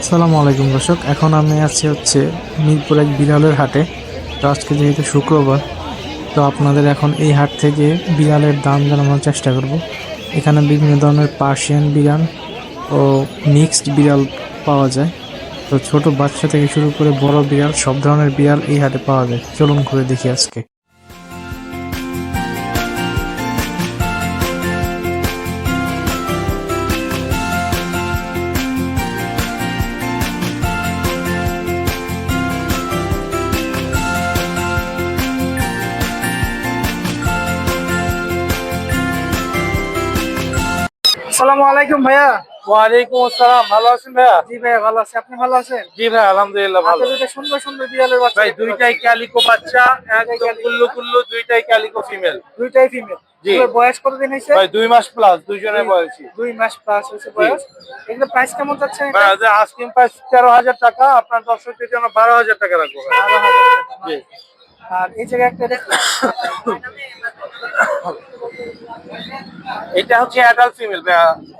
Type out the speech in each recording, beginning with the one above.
আসসালামু আলাইকুম দর্শক, এখন আমি আছি হচ্ছে মিরপুর এক বিড়ালের হাটে। তো আজকে যেহেতু শুক্রবার, তো আপনাদের এখন এই হাট থেকে বিড়ালের দাম জানানোর চেষ্টা করব। এখানে বিভিন্ন ধরনের পার্সিয়ান বিড়াল ও মিক্সড বিড়াল পাওয়া যায়। তো ছোট বাচ্চা থেকে শুরু করে বড় বিড়াল, সব ধরনের বিড়াল এই হাটে পাওয়া যায়। চলুন ঘুরে দেখি আজকে। আসসালামু আলাইকুম ভাইয়া। ওয়ালাইকুম আসসালাম। ভালো আছেন ভাইয়া? জি ভাইয়া ভালো আছি। আপনি ভালো আছেন? জি ভাই আলহামদুলিল্লাহ ভালো। সুন্দর সুন্দর বিড়ালের বাচ্চা ভাই দুইটাই। ক্যালিকো বাচ্চা একদম কুল্লু কুল্লু দুইটাই ক্যালিকো ফিমেল দুইটাই ফিমেল জি। বয়স কতদিন হয়েছে? ভাই দুই মাস প্লাস দুইজনের বয়সী দুই মাস প্লাস হয়েছে বয়স। এগুলো প্রাইস কেমন যাচ্ছে ভাই আজ আস্কিং প্রাইস তেরো হাজার টাকা আপনার দর্শকদের জন্য বারো হাজার টাকা রাখব ভাই। বারো হাজার টাকা। না? জি। আর এই জায়গায় একটা এটা হচ্ছে অ্যাডাল্ট ফিমেল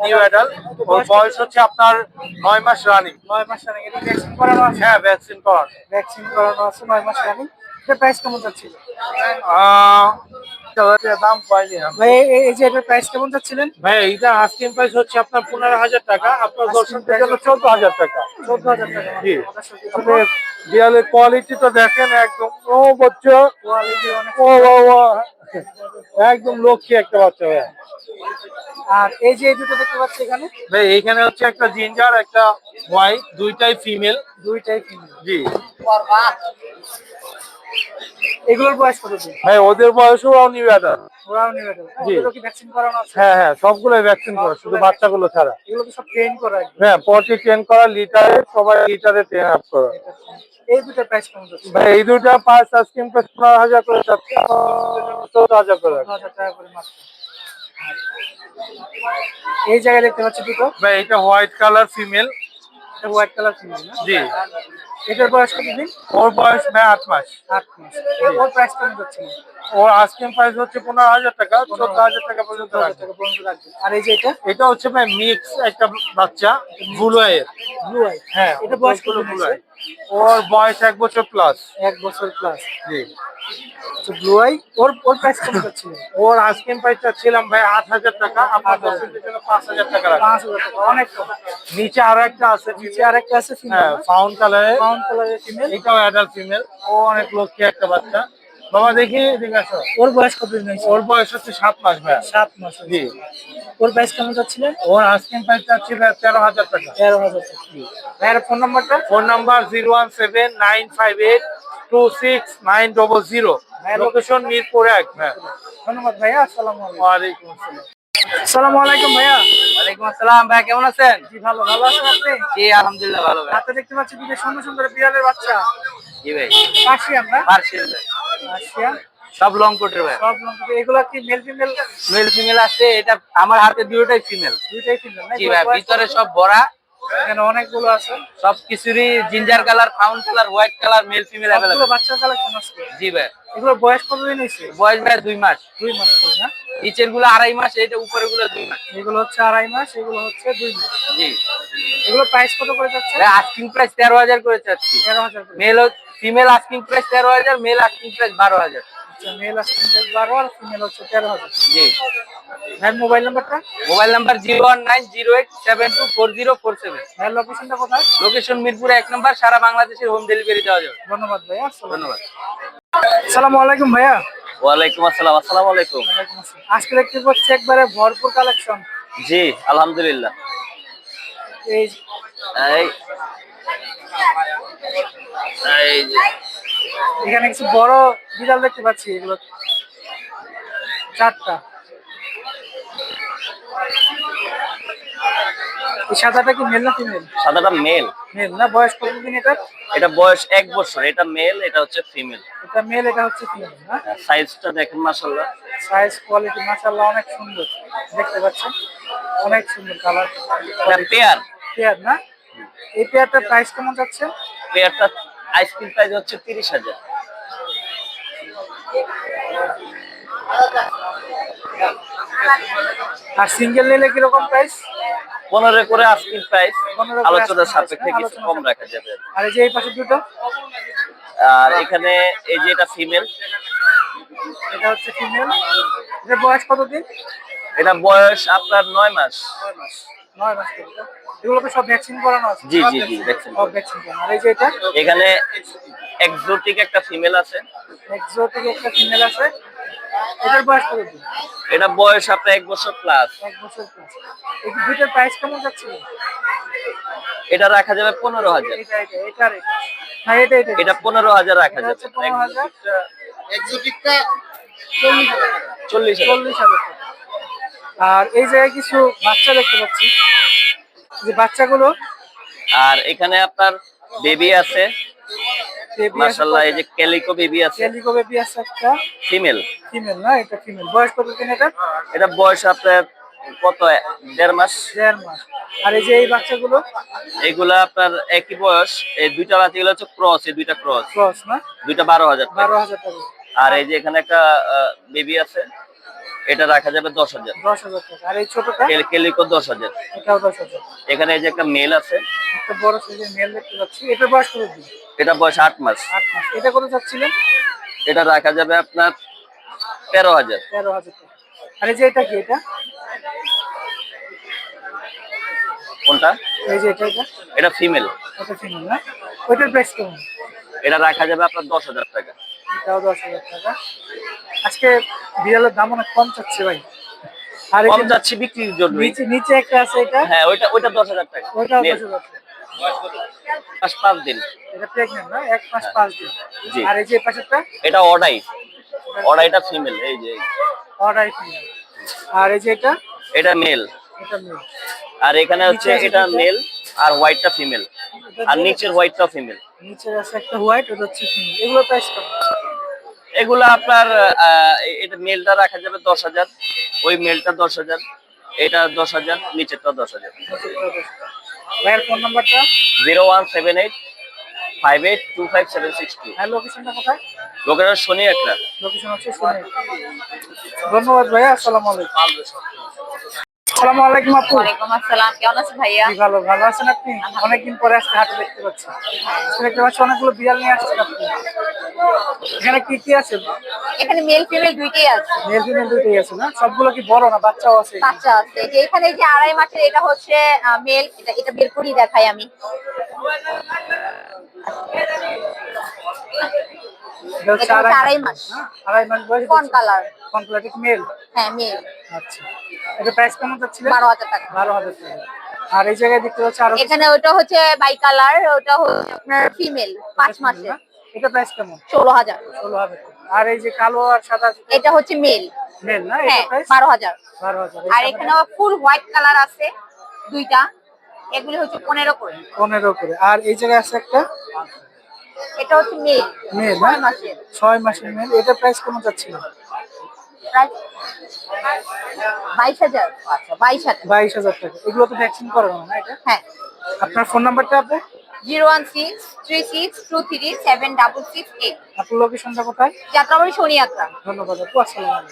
নিউ অ্যাডাল্ট ওর বয়স হচ্ছে আপনার নয় মাস রানিং নয় মাস রানিং এটা ভ্যাকসিন করানো আছে? হ্যাঁ ভ্যাকসিন করানো। ভ্যাকসিন করানো আছে নয় মাস রানিং এটা প্রাইস কেমন যাচ্ছে? দাম পাইনি ভাই এই- যে এটার প্রাইস কেমন যাচ্ছিলেন ভাই এইটা আস্কিং প্রাইস হচ্ছে আপনার পনেরো হাজার টাকা আপনার চোদ্দ হাজার টাকা। চোদ্দ হাজার টাকা। জি। তবে তবে কোয়ালিটি তো দেখেন একদম ও বাচ্চা। কোয়ালিটি অনেক ও ও, ও, একদম লক্ষ্মী একটা বাচ্চা ভাই। আর এই যে এই দুটো দেখতে পাচ্ছি এখানে? ভাই এইখানে হচ্ছে একটা জিঞ্জার একটা হোয়াইট দুইটাই ফিমেল দুইটাই ফিমেল জি। এগুলোর বয়স কত দিন? ভাই ওদের বয়সও নিউ অ্যাডাল্ট ওরাও নিবে তো। জি। এগুলো কি ভ্যাকসিন করানো আছে? হ্যাঁ হ্যাঁ সবগুলোই ভ্যাকসিন করা শুধু বাচ্চাগুলো ছাড়া। এগুলো তো সব ট্রেন করা। হ্যাঁ পটি ট্রেন করা লিটারে সবাই লিটারে ট্রেন আপ করা। এই দুটো প্রাইস যাচ্ছে? ভাই এই দুটা পাঁচ আইসক্রিম প্রাইস পনেরো হাজার করে চোদ্দ হাজার করে হাজার টাকা করে মাত্র। এই জায়গায় দেখতে পাচ্ছি দুটো। ভাই এটা white colour female white colour female না? জি। এটার বয়স কতদিন ওর বয়স ভাই আট মাস। আট মাস। ওর প্রাইস কেমন যাচ্ছে? ওর আইসক্রিম প্রাইস হচ্ছে পনেরো হাজার টাকা চোদ্দ হাজার টাকা পর্যন্ত আর এই যে এটা? এটা হচ্ছে ভাই মিক্স একটা বাচ্চা ব্লু এর ব্লু আই হ্যাঁ এটা বয়স কত ব্লু আই ওর বয়স এক বছর প্লাস এক বছর প্লাস জি। ব্লু আই ওর প্রাইস প্রাইসটা ছিলাম ভাই আট হাজার টাকা আপনার দর্শকদের জন্য পাঁচ হাজার টাকা পাঁচ হাজার টাকা অনেক নিচে আরও একটা আছে নিচে আছে হ্যাঁ ফিমেল ফাউন্ড কালারের ব্রাউন কালারের ফিমেল এটাও অ্যাডাল্ট ফিমেল ও অনেক লক্ষ্মী একটা বাচ্চা। বাবা দেখি এদিকে আসো। ওর বয়স কত দিন ওর বয়স হচ্ছে সাত মাস ভাই। সাত মাস জি। ওর প্রাইস কেমন যাচ্ছিলেন ওর আইসক্রিম প্রাইসটা ছিল তেরো হাজার টাকা। তেরো হাজার টাকা। ভাইয়ের ফোন নাম্বারটা phone number zero one seven nine five eight two six nine double zero location Mirpur এক হ্যাঁ। ধন্যবাদ ভাইয়া আসসালামু আলাইকুম। আসসালাম। আসসালামু আলাইকুম ভাইয়া। ওয়ালাইকুম আসসালাম ভাই কেমন আছেন? জি ভালো। ভালো আছেন আপনি? জি আলহামদুলিল্লাহ ভালো ভাই হাতে দেখতে পাচ্ছি দুটো সুন্দর সুন্দর বিড়ালের বাচ্চা। জি ভাই। পার্সিয়ান না? Partial Persian. সব লং কোটের ভাই সব এগুলা কি মেল ফিমেল মেল ফিমেল আছে। এটা আমার হাতে দুটোটাই ফিমেল দুইটাই ফিমেল জি ভাই ভিতরে সব ভরা এখানে অনেকগুলো আছে। সব কিছুরই ginger colour found colour white colour male female available বাচ্চা কালেকশন আছে। জি ভাই। এগুলো বয়স কতদিন হয়েছে? বয়স ভাই দুই মাস। দুই মাস করে না? নিচেরগুলো আড়াই মাস এটা উপরেরগুলো দুই মাস। এগুলো হচ্ছে আড়াই মাস এগুলো হচ্ছে দুই মাস। জি। এগুলো প্রাইস কত করে যাচ্ছে? ভাই আস্কিং প্রাইস তেরো হাজার করে চাচ্ছি তেরো হাজার মেল ফিমেল আস্কিং প্রাইস তেরো হাজার মেল আস্কিং প্রাইস বারো হাজার। আচ্ছা মেল আসছে বারো আর ফিমেল হচ্ছে তেরো হাজার। জি। ভাইয়ের মোবাইল নাম্বারটা mobile number zero one nine zero eight seven two four zero four seven. ভাইয়ের লোকেশনটা কোথায়? লোকেশন মিরপুর এক নম্বর সারা বাংলাদেশের হোম ডেলিভারি দেওয়া যাবে। ধন্যবাদ ভাইয়া ধন্যবাদ। আসসালামু আলাইকুম ভাইয়া। ওয়ালাইকুম আসসালাম আসসালামু আলাইকুম। আজকে দেখতে পাচ্ছি একবারে ভরপুর কালেকশন জি আলহামদুলিল্লাহ। এই এই এখানে কিছু বড় বিড়াল দেখতে পাচ্ছি এগুলো চারটা। এই সাদাটা কি মেল না ফিমেল সাদাটা মেল মেল না বয়স কতদিন এটা এটা বয়স এক বছর এটা মেল এটা হচ্ছে ফিমেল এটা মেল এটা হচ্ছে ফিমেল না? সাইজটা দেখেন মাসাল্লাহ সাইজ কোয়ালিটি মাশাআল্লাহ অনেক সুন্দর। দেখতে পাচ্ছেন? অনেক সুন্দর কালার এটা পেয়ার পেয়ার না? এই পেয়ারটার প্রাইস কেমন যাচ্ছে? পেয়ারটা আইসক্রিম প্রাইস হচ্ছে তিরিশ হাজার। আর সিঙ্গেল নিলে কীরকম প্রাইস পনেরো করে আজকের প্রাইস 15 আলোচনার সাপেক্ষে কিছু কম রাখা যাবে। আর এই যে এই পাশে দুটো? আর এখানে এই যে এটা ফিমেল এটা হচ্ছে ফিমেল এটা বয়স কতদিন? এটা বয়স আপনার নয় মাস। নয় মাস। নয় মাস এগুলো তো সব ভ্যাকসিন করানো আছে। জি, জি, সব ভ্যাকসিন করানো। আর এই যে এটা? এখানে এক্সোটিক একটা ফিমেল আছে। এক্সোটিক একটা ফিমেল আছে। এটার বয়স এটা বয়স আপনার এক বছর প্লাস এক বছর প্লাস এই দুইটার প্রাইস কেমন যাচ্ছে? এটা রাখা যাবে পনেরো হাজার। এটা এটা পনেরো হাজার রাখা যাবে। চল্লিশ হাজার। চল্লিশ হাজার। আর এই জায়গায় কিছু বাচ্চা দেখতে পাচ্ছি। যে বাচ্চাগুলো আর এখানে আপনার বেবি আছে। এই যে ক্যালিকো বেবি আছে। ক্যালিকো বেবি আছে একটা। ফিমেল ফিমেল না এটা ফিমেল বয়স কত দিন এটা? এটা বয়স আপনার কত দেড় মাস? দেড় মাস। আর এই যে এই বাচ্চাগুলো? এগুলা আপনার একই বয়স এই দুইটা বাচ্চাগুলো হচ্ছে ক্রস এই দুইটা ক্রস ক্রস না? দুইটা বারো হাজার বারো হাজার টাকা। আর এই যে এখানে একটা বেবি আছে। এটা রাখা যাবে দশ হাজার। দশ হাজার টাকা। আর এই ছোটটা? কেলিকো দশ হাজার। এটাও দশ হাজার। এখানে এই যে একটা মেল আছে। একটা বড় সাইজের মেল দেখতে পাচ্ছি। এটার বয়স কত দিন? এটা বয়স আট মাস। আট মাস। এটা কত চাচ্ছিলেন? এটা রাখা যাবে আপনার তেরো হাজার। তেরো হাজার টাকা। আর এই যে এটা কি এটা? কোনটা? এই যে এটা এটা? এটা ফিমেল। এটা ফিমেল না? ওইটার প্রাইস কেমন? এটা রাখা যাবে আপনার দশ হাজার টাকা। এটাও দশ হাজার টাকা। আজকে বিড়ালের দাম অনেক কম চাচ্ছে ভাই। আর কম যাচ্ছে বিক্রির জন্য। নিচে নিচে একটা আছে এটা। হ্যাঁ ওইটা ওইটা দশ হাজার টাকা। Male, দশ হাজার পাঁচ পাঁচ দিন। এটা প্রেগনেন্ট না? এক মাস পাঁচ দিন। আর এই যে পাশেরটা? এটা অডাই। অডাইটা ফিমেল এই যে। ফিমেল আর এই যে এটা? এটা মেল এটা মেল আর এখানে হচ্ছে এটা মেল আর হোয়াইটটা ফিমেল আর নিচের হোয়াইটটাও ফিমেল নিচের আছে একটা হোয়াইট ওটা হচ্ছে ফিমেল এগুলো প্রাইস এগুলো আপনার আহ, এটা মেলটা রাখা যাবে দশ হাজার। ওই মেলটা দশ হাজার এটা দশ হাজার নিচেরটা দশ হাজার। ভাইয়ের ফোন নাম্বারটা? Zero one seven eight five eight two five seven six two. আর লোকেশনটা কোথায়? লোকেরা শনি একটা। লোকেশন হচ্ছে শুনে ধন্যবাদ ভাইয়া আসসালামু আলাইকুম। আসসালামু আলাইকুম আপু। ওয়ালাইকুম আসসালাম কেমন আছেন ভাইয়া? ভালো ভালো আছেন আপনি? অনেকদিন পরে আজকে হাটে দেখতে পাচ্ছি। দেখতে পাচ্ছি অনেকগুলো বিড়াল নিয়ে আসছেন আপনি। এখানে কি কি আছে? এখানে মেল ফিমেল দুইটাই আছে। মেল ফিমেল দুটোই আছে না? সবগুলো কি বড় না বাচ্চাও আছে বাচ্চা আছে। যে এখানে যে আড়াই মাসের এটা হচ্ছে মেল এটা এটা বের করেই দেখাই আমি। এটা আড়াই মাস আড়াই মাস বয়স কোন কালার কোন কালার মেল হ্যাঁ মেল আচ্ছা। এটা প্রাইস কেমন যাচ্ছিল বারো হাজার টাকা। বারো হাজার টাকা। আর এই জায়গায় দেখতে পাচ্ছি আরও এখানে ওটা হচ্ছে বাই কালার ওটা হচ্ছে আপনার ফিমেল পাঁচ মাসের। এটা প্রাইস কেমন? ষোলো হাজার। ষোলো হাজার টাকা। আর এই যে কালো আর সাদা এটা হচ্ছে মেল। মেল না? হ্যাঁ বারো হাজার। বারো হাজার। আর এখানে ফুল হোয়াইট কালার আছে দুইটা। এগুলি হচ্ছে পনেরো করে। পনেরো করে। আর এই জায়গায় আছে একটা? এটা হচ্ছে মেল। মেল ছয় মাসের। ছয় মাসের মেল। এটা প্রাইস কেমন যাচ্ছিল? বাইশ হাজার। আচ্ছা। বাইশ হাজার। বাইশ হাজার টাকা। এগুলো তো ভ্যাকসিন করানো না এটা? হ্যাঁ। আপনার ফোন নাম্বারটা আপনি? Zero one six three six two three seven double six eight. আপনার লোকেশনটা কোথায়? যাত্রাবাড়ি শনিয়াত্রা। ধন্যবাদ আপু আসসালামু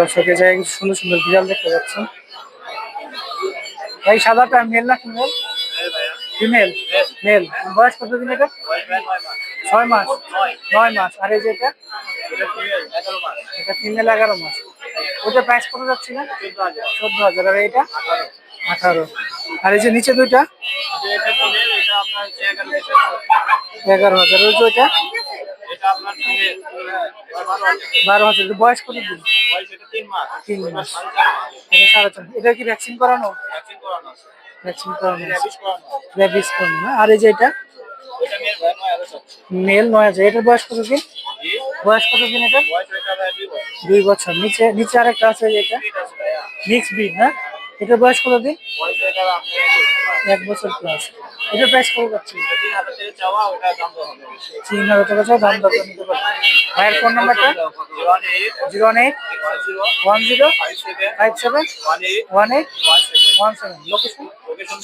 দর্শকের জায়গায় সুন্দর সুন্দর বিড়াল দেখতে পাচ্ছেন। এই সাদাটা মেল না ফিমেল ফিমেল মেল বয়স কত দিন এটা? ছয় মাস। নয় মাস। আর এই যে এটা? এটা ফিমেল এগারো মাস। ওটা প্রাইস কত যাচ্ছিল চোদ্দ হাজার। আর এটা আঠারো। আর এই যে নিচে দুইটা? এগারো হাজার। ওই বারো হাজার। বয়স কত দিন? তিন মাস। সাড়ে চার এটা কি ভ্যাকসিন করানো? ভ্যাকসিন করানো র্যাবিস করানো আর এই যে এটা? মেল নয় হাজার। এটার বয়স কত দিন? বয়স কত দিন এটা? দুই বছর। নিচে নিচে আরেকটা আছে এটা? মিক্স ব্রিড না? এটার বয়স কত দিন? এক বছর প্লাস। এটার প্রাইস কত যাচ্ছে? তিন হাজার টাকা ছাড়া দাম দর নিতে ভাইয়ের ফোন নাম্বারটা? Zero one eight. One zero. Five seven. One eight. One seven. Location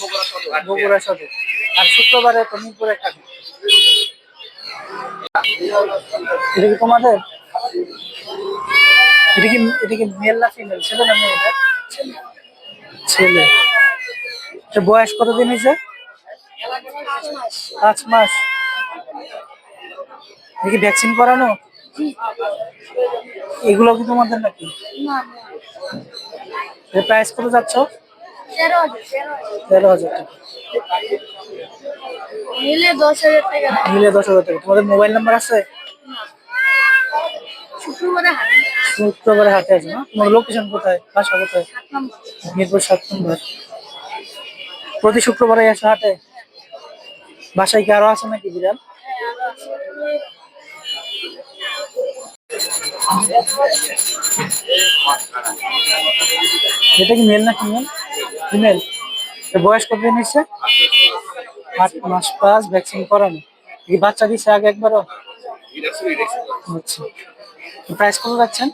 Bogura Sadar. আর শুক্রবারে তো মিরপুরে থাকে এটা কি তোমাদের? এটা কি এটা কি মেল না ফিমেল ছেলে না মেয়ে? এটা? ছেলে। বয়স কতদিন হয়েছে? পাঁচ মাস। দেখি ভ্যাকসিন করানো? এগুলো কি তোমাদের নাকি? প্রাইস কত যাচ্ছ? তেরো হাজার টাকা। নিলে দশ হাজার টাকা। মিলে দশ হাজার টাকা। তোমাদের মোবাইল নাম্বার আছে? শুক্রবারে হাটে শুক্রবারে হাটে আছে না তোমার লোকেশন কোথায়? বাসা কোথায়? মিরপুর সাত নম্বর। প্রতি শুক্রবারে আসো হাটে? বাসায় কি আরও আছে নাকি বিড়াল? এটা কি মেল না ফিমেল ফিমেল বয়স কতদিন হচ্ছে আট মাস পাঁচ ভ্যাকসিন করানো। এই বাচ্চা দিচ্ছে আগে একবারও? আচ্ছা। প্রাইস কত যাচ্ছেন?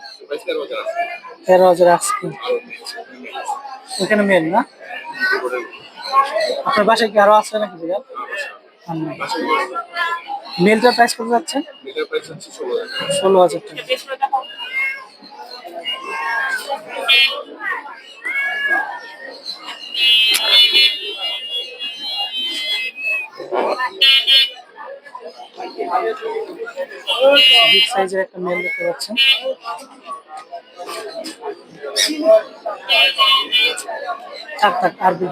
তেরো হাজার আজকে এখানে মেল না? আপনার বাসায় কি আরও আছে নাকি বিড়াল। মেলটার প্রাইস কত যাচ্ছেন ষোলো হাজার টাকা। বিগ সাইজের একটা মেল দেখতে পাচ্ছেন। থাক থাক, আর দুই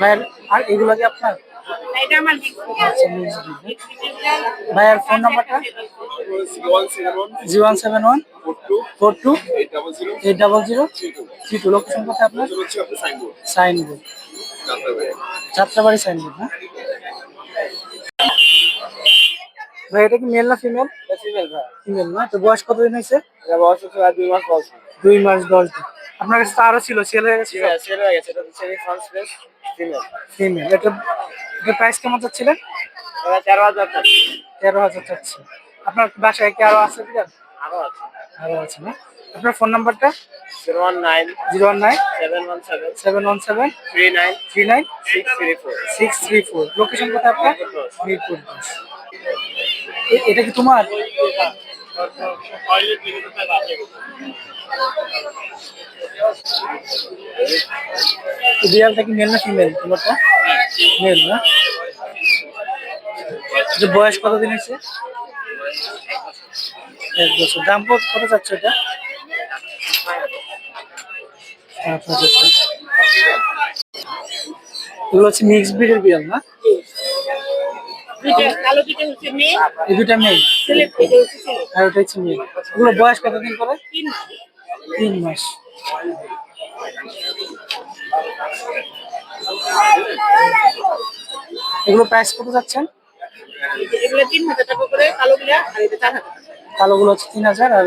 ভাইয়ের, আর এগুলো কি আপনার? আচ্ছা? ভাইয়ের ফোন নাম্বারটা? Zero one seven one four two eight double zero. Three two location কোথায় আপনার? সাইনবোর্ড। যাত্রাবাড়ি সাইনবোর্ড না? ভাই এটা কি মেল না ফিমেল ফিমেল না? তো বয়স কতদিন হয়েছে? বয়স হচ্ছে দুই মাস দশ দিন। আপনার কাছে আরও ছিল সেল হয়ে গেছে ফিমেল এটা এটা প্রাইস কেমন চাচ্ছিলেন? তেরো হাজার তেরো হাজার চাচ্ছি। আপনার বাসায় কি আরও আছে বিড়াল আরও আছে। না? আপনার ফোন নাম্বারটা zero one nine zero one nine seven one seven seven one seven three nine three nine six three four. Location কোথায় আপনার? মিরপুর। দশ। এটা কি তোমার? বিড়ালটা কি মেল না ফিমেল তোমারটা? মেল না? বয়স কতদিন হয়েছে? এক বছর। দাম কত কত যাচ্ছে এটা। এগুলো হচ্ছে মিক্স ব্রিডের বিড়াল না? এই দুটা মেয়ে? আর ওটা হচ্ছে মেয়ে। এগুলো বয়স কতদিন করে? তিন মাস। এগুলো প্রাইস কত যাচ্ছেন? এগুলো তিন হাজার টাকা করে কালো আর এটা চার হাজার কালোগুলো হচ্ছে তিন হাজার আর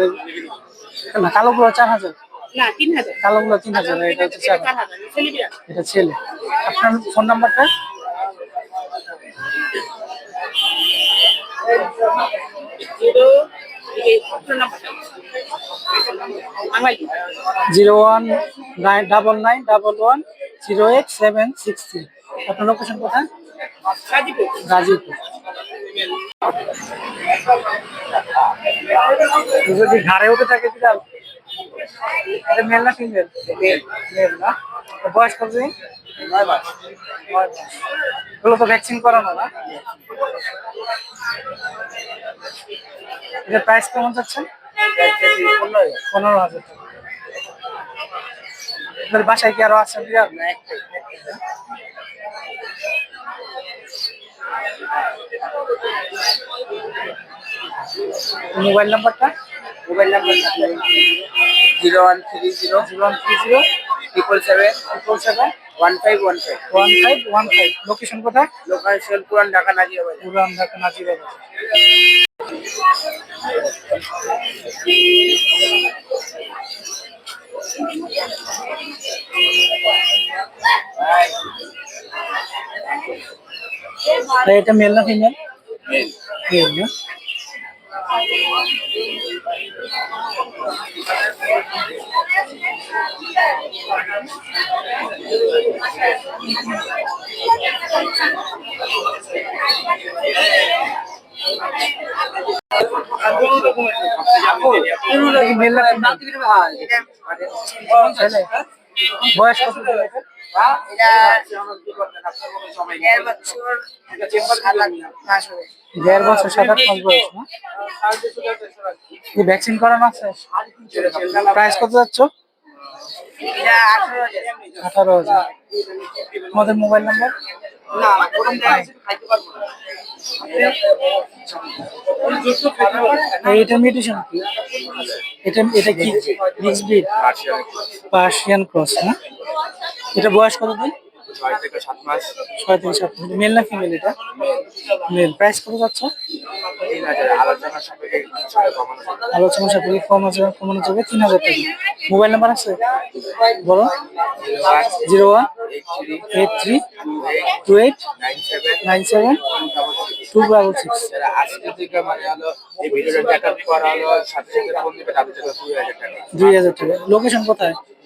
না কালোগুলো চার হাজার। না তিন হাজার। কালোগুলো তিন হাজার আর এটা হচ্ছে চার চার হাজার। এটা ছেলে। আপনার ফোন নাম্বারটা zero one nine double nine double one zero eight seven six three. আপনার লোকেশন কোথায়? গাজীপুর। গাজীপুর যদি ঘাড়ে উঠে থাকে বিড়াল এটা মেল না ফিমেল মেল না। বয়স কত দিন? এগুলো তো ভ্যাকসিন করানো না। এটা প্রাইস কেমন যাচ্ছে পনেরো হাজার। টাকা। আপনার বাসায় কি আরও আছে বিড়াল? না একটাই একটাই মোবাইল নাম্বারটা? মোবাইল নাম্বারটা zero one three zero zero one three zero triple seven triple seven one five one five. One five one five. Location কোথায়? লোকেশন পুরান ঢাকা নাজিরাবাদ। পুরান ঢাকা নাজিরাবাদ। ভাই, এটা মেল না ফিমেল মেল না এটা কি বয়স কত দেড় বছর সাত আট মাস বয়স না? কি ভ্যাকসিন করানো আছে? প্রাইস কত যাচ্ছ? আঠারো হাজার। আমাদের মোবাইল নাম্বার এটা বয়স কি? এটা এটা কি? মিক্স ব্রিড পার্সিয়ান ক্রস না? এটা বয়স ছয় থেকে সাত মাস। মেল না ফিমেল এটা? মেল। প্রাইস কত যাচ্ছে? আলোচনা সাপেক্ষে কম আছে কমানো যাবে তিন হাজার টাকা। মোবাইল নাম্বার আছে? বলো। Zero one eight three two eight nine seven two double six. আজকে থেকে মানে হলো এই ভিডিওটা দেখার পর হলো সাথে সাথে ফোন দিবে তাদের জন্য দুই হাজার টাকা। দুই হাজার টাকা। লোকেশন কোথায়?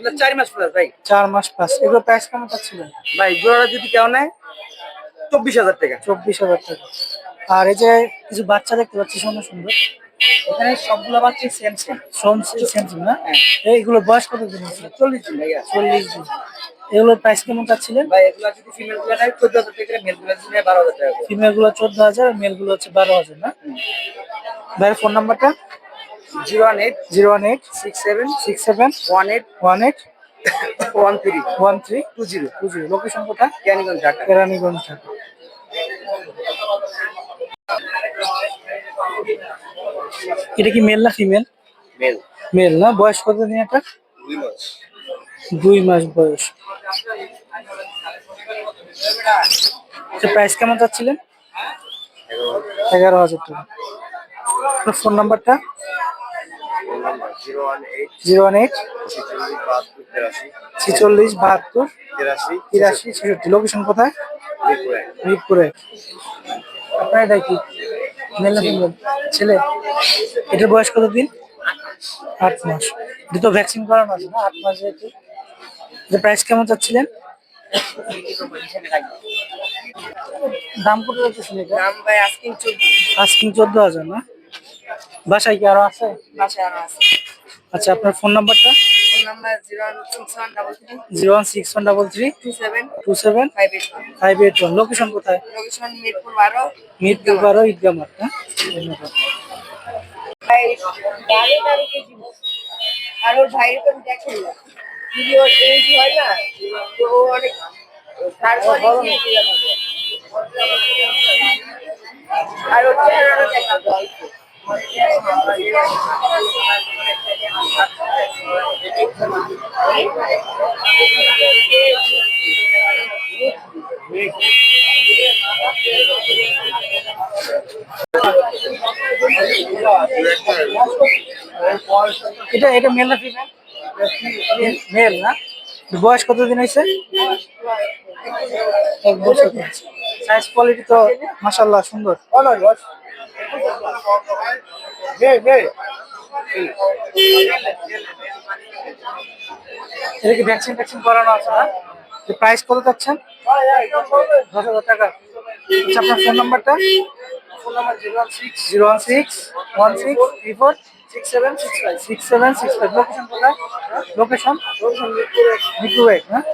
এগুলো চার মাস প্লাস ভাই। চার মাস এগুলো প্রাইস কেমন পাচ্ছিলেন ভাই যদি কেউ নেয় চব্বিশ হাজার টাকা। চব্বিশ হাজার টাকা। আর এই যে কিছু বাচ্চা দেখতে পাচ্ছি সুন্দর সুন্দর। এখানে সবগুলো বাচ্চা সেম সেম সোম সেম না? এইগুলো বয়স কত দিন আছে? চল্লিশ দিন ভাইয়া। চল্লিশ দিন। এগুলোর প্রাইস কেমন ভাই এগুলো যদি ফিমেলগুলো নেয় চোদ্দ হাজার টাকা মেলগুলো নেয় বারো হাজার টাকা ফিমেলগুলো চোদ্দ হাজার মেলগুলো হচ্ছে বারো হাজার না? ভাইয়ের ফোন নাম্বারটা zero one eight zero one eight six seven six seven one eight one eight one three one three two zero two zero location কোথায় ঢাকা। কেরানীগঞ্জ ঢাকা। এটা কি মেল না ফিমেল? মেল। মেল না? বয়স কত দিন এটা? দুই মাস। দুই মাস বয়স। প্রাইস কেমন চাচ্ছিলেন? এগারো হাজার। টাকা। আপনার ফোন নাম্বারটা zero one eight zero one eight ছেচল্লিশ বাহাত্তর তেরাশি ছেষট্টি। লোকেশন কোথায়? মিরপুর। আপনার এটা কি? মেল না ফিমেল ছেলে? এটার বয়স কত দিন আট মাস। দুটো ভ্যাকসিন করানো আছে না? আট মাস যেহেতু। এটা প্রাইস কেমন চাচ্ছিলেন? দাম কত আজকিন আস্কিং চোদ্দ হাজার না? বাসায় কি আরও আছে? বাসায় আরও আছে। আচ্ছা আপনার ফোন নাম্বারটা? Phone number zero one six one double three. Two seven. Five eight one. Location কোথায়? লোকেশন মিরপুর বারো। মিরপুর বারো ঈদগাহ মাঠ ধন্যবাদ। দিব আর ওর ভাইয়ের তো দেখেন না। ভিডিও এই হয় না। তো ও অনেক আর ওর চেহারাটা দেখাতে হয় এটা এটা মেল না মেল না? বয়স কতদিন হয়েছে? এক বছর। সাইজ কোয়ালিটি তো মাশাল্লাহ সুন্দর। এটা কি ভ্যাকসিন ভ্যাকসিন করানো আছে না? প্রাইস কত যাচ্ছেন দশ হাজার টাকা। আচ্ছা আপনার ফোন নাম্বারটা phone number zero one six zero one six one six four, six seven, six five. Six seven, six five. Location হ্যাঁ?